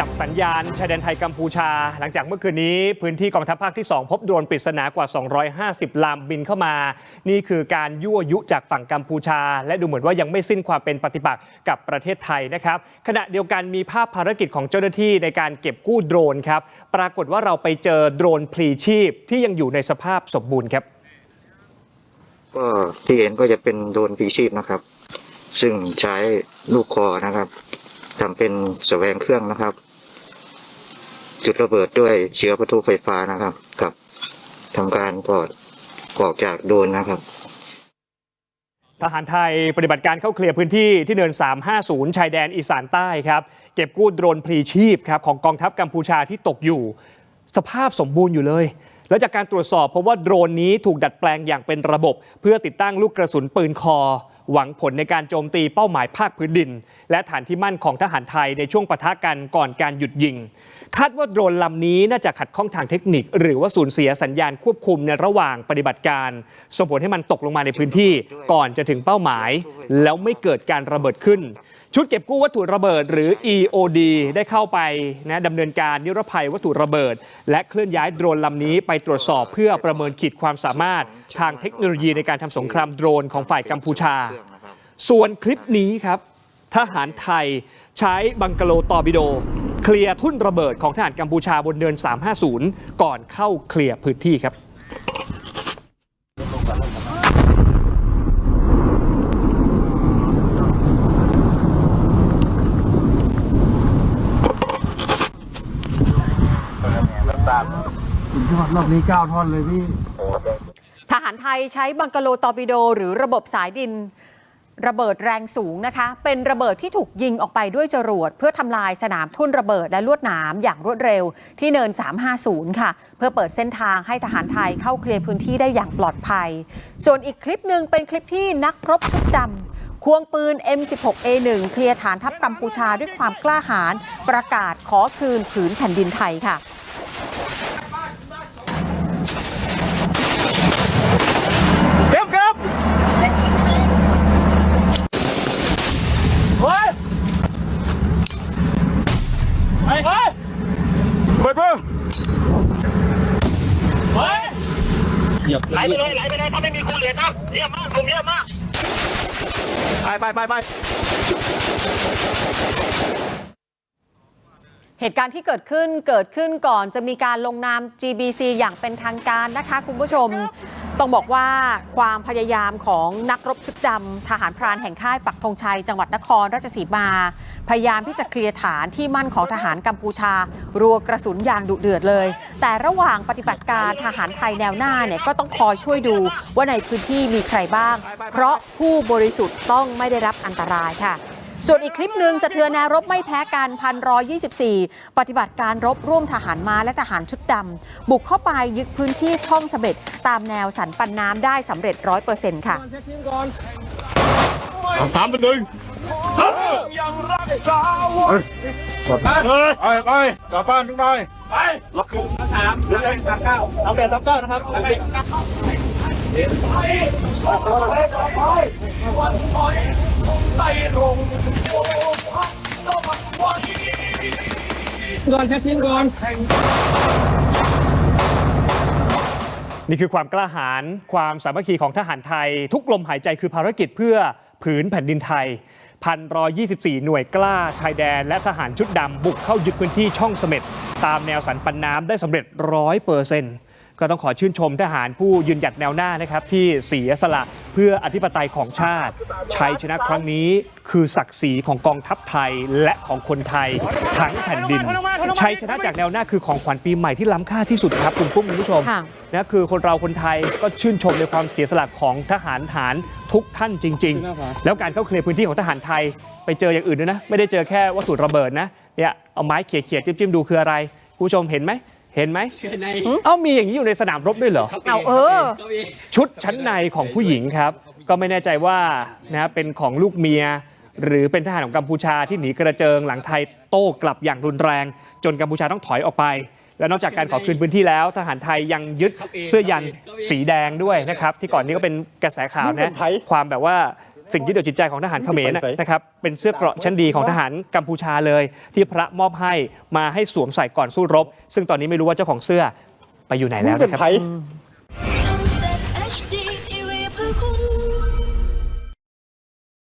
จับสัญญาณชายแดนไทยกัมพูชา หลังจากเมื่อคืนนี้พื้นที่กองทัพภาคที่ 2 พบโดรนปริศนากว่า 250 ลำบินเข้ามา นี่คือการยั่วยุจากฝั่งกัมพูชา และดูเหมือนว่ายังไม่สิ้นความเป็นปฏิปักษ์กับประเทศไทยนะครับ ขณะเดียวกันมีภาพภารกิจของเจ้าหน้าที่ในการเก็บกู้โดรนครับปรากฏว่าเราไปเจอโดรนพลีชีพที่ยังอยู่ในสภาพสมบูรณ์ครับก็ที่เห็นก็จะเป็นโดรนพลีชีพนะครับ ซึ่งใช้ลูกคอนะครับทำเป็นแสวงเครื่องนะครับ จุดระเบิดด้วยเชื้อประทุไฟฟ้านะครับ กับทำการปลอดออกจากโดรนนะครับทหารไทยปฏิบัติการเข้าเคลียร์พื้นที่ที่เนิน 350 ชายแดนอีสานใต้ครับ เก็บกู้โดรนพลีชีพครับของกองทัพกัมพูชาที่ตกอยู่ สภาพสมบูรณ์อยู่เลย แล้วจากการตรวจสอบพบว่าโดรนนี้ถูกดัดแปลงอย่างเป็นระบบ เพื่อติดตั้งลูกกระสุนปืนคอ หวังผลในการโจมตีเป้าหมายภาคพื้นดิน และฐานที่มั่นของทหารไทยในช่วงปะทะกันก่อนการหยุดยิง คาดว่าโดรนลำนี้น่าจะขัดข้องทางเทคนิค หรือว่าสูญเสียสัญญาณควบคุมในระหว่างปฏิบัติการส่งผลให้มันตกลงมาในพื้นที่ ก่อนจะถึงเป้าหมาย แล้วไม่เกิดการระเบิดขึ้น ชุดเก็บกู้วัตถุระเบิด หรือ EOD ได้เข้าไปนะดำเนินการนิรภัยวัตถุระเบิด และเคลื่อนย้ายโดรนลำนี้ไปตรวจสอบเพื่อประเมินขีดความสามารถทางเทคโนโลยีในการทำสงครามโดรนของฝ่ายกัมพูชา ส่วนคลิปนี้ครับ ทหารไทยใช้บังกะโลตอร์บิโด เคลียร์ทุ่นระเบิดของทหารกัมพูชาบนเนิน 350 ก่อนเข้าเคลียร์พื้นที่ครับ สุดยอดรอบนี้เก้าท่อนเลยพี่ ทหารไทยใช้บังกะโลตอร์ปิโด หรือระบบสายดินระเบิดแรงสูงนะคะ เป็นระเบิดที่ถูกยิงออกไปด้วยจรวด เพื่อทำลายสนามทุ่นระเบิดและลวดหนามอย่างรวดเร็วที่เนิน 350 ค่ะ เพื่อเปิดเส้นทางให้ทหารไทยเข้าเคลียร์พื้นที่ได้อย่างปลอดภัย ส่วนอีกคลิปหนึ่งเป็นคลิปที่นักรบชุดดำควงปืน M16A1 เคลียร์ฐานทัพกัมพูชาด้วยความกล้าหาญประกาศขอคืนผืนแผ่นดินไทยค่ะ เก็บเก็บเฮ้ยไปเฮ้ย เปิดเพิ่ม เฮ้ย ไหลไปเลยไหลไปเลยถ้าไม่มีครูเหรียญนะเยี่ยมมากผมเยี่ยมมากไปไปไปไปเหตุการณ์ที่เกิดขึ้นเกิดขึ้นก่อนจะมีการลงนาม GBC อย่างเป็นทางการนะคะคุณผู้ชม ต้องบอกว่าความพยายามของนักรบชุดดำทหารพรานแห่งค่ายปักธงชัย จังหวัดนครราชสีมา พยายามที่จะเคลียร์ฐานที่มั่นของทหารกัมพูชา รัวกระสุนอย่างดุเดือดเลย แต่ระหว่างปฏิบัติการทหารไทยแนวหน้าเนี่ยก็ต้องคอยช่วยดูว่าในพื้นที่มีใครบ้าง เพราะผู้บริสุทธิ์ต้องไม่ได้รับอันตรายค่ะ ส่วนอีกคลิปหนึ่งสะเทือนแนวรบไม่แพ้กันพันรอ24ปฏิบัติการรบร่วมทหารม้าและทหารชุดดำบุกเข้าไปยึดพื้นที่ช่องเสบ็ดตามแนวสันปันน้ำได้สำเร็จร้อยเปอร์เซ็นต์ค่ะสามเป็นหนึ่งไปไปกลับบ้านทุกนายนี่คื อความกล้าหาญความสามัคคีของทหารไทย ทุกลมหายใจคือภารกิจเพื่อผืนแผ่นดินไทยพันรอ24หน่วยกล้าชายแดน และทหารชุดดำบุกเข้ายึดพื้นที่ช่องเสม็ดตามแนวสันปันน้ำได้สำเร็จร้อยเปอร์เซ็นต์ ก็ต้องขอชื่นชมทหารผู้ยืนหยัดแนวหน้านะครับที่เสียสละเพื่ออธิปไตยของชาติ ชัยชนะครั้งนี้คือศักดิ์ศรีของกองทัพไทยและของคนไทยทั้งแผ่นดิน ชัยชนะจากแนวหน้าคือของขวัญปีใหม่ที่ล้ำค่าที่สุดครับคุณปุ้มคุณผู้ชมค่ะนะคือคนเราคนไทยก็ชื่นชมในความเสียสละของทหารฐานทุกท่านจริง ๆ แล้วการเข้าเคลียร์พื้นที่ของทหารไทย ไปเจออย่างอื่นด้วยนะ ไม่ได้เจอแค่วัตถุระเบิดนะเนี่ยเอาไม้เขี่ยๆจิ้มๆดูคืออะไรคุณผู้ชมเห็นไหม เห็นไหมเอ้ามีอย่างนี้อยู่ในสนามรบด้วยเหรอ เอาเออชุดชั้นในของผู้หญิงครับ ก็ไม่แน่ใจว่านะเป็นของลูกเมีย หรือเป็นทหารของกัมพูชาที่หนีกระเจิงหลังไทยโต้กลับอย่างรุนแรง จนกัมพูชาต้องถอยออกไป และนอกจากการขอคืนพื้นที่แล้ว ทหารไทยยังยึดเสื้อยันสีแดงด้วยนะครับ ที่ก่อนนี้ก็เป็นกระแสข่าวนะความแบบว่า สิ่งที่เดียวจิตใจของทหารเขมรนะครับเป็นเสื้อเกราะชั้นดีของทหารกัมพูชาเลย ที่พระมอบให้มาให้สวมใส่ก่อนสู้รบ ซึ่งตอนนี้ไม่รู้ว่าเจ้าของเสื้อไปอยู่ไหนแล้วนะครับ